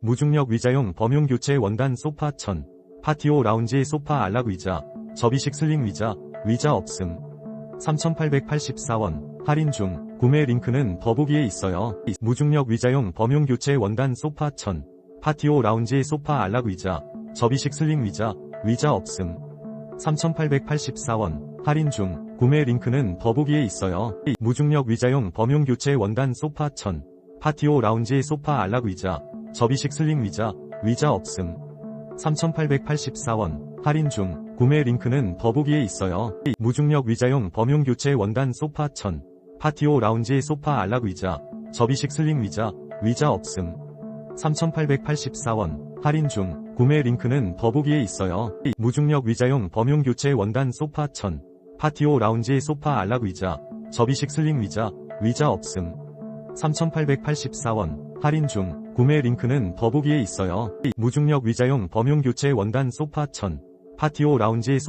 무중력 의자용 범용 교체 원단 소파 1000, 파티오 라운지 소파 안락 의자, 접이식 슬링 의자, 의자 없음. 3,884원, 할인 중, 구매 링크는 더보기에 있어요. 무중력 의자용 범용 교체 원단 소파 1000, 파티오 라운지 소파 안락 의자, 접이식 슬링 의자, 의자 없음. 3,884원, 할인 중, 구매 링크는 더보기에 있어요. 무중력 의자용 범용 교체 원단 소파 1000, 파티오 라운지 소파 안락 의자, 접이식 슬링 의자, 의자 없음. 3,884원, 할인 중, 구매 링크는 더보기에 있어요. 무중력 의자용 범용 교체 원단 소파 1000, 파티오 라운지 소파 안락 의자, 접이식 슬링 의자, 의자 없음. 3,884원, 할인 중, 구매 링크는 더보기에 있어요. 무중력 의자용 범용 교체 원단 소파 1000, 파티오 라운지 소파 안락 의자, 접이식 슬링 의자, 의자 없음. 3,884원, 할인 중, 구매 링크는 더보기에 있어요. 무중력 의자용 범용 교체 원단 소파 1000, 파티오 라운지 소파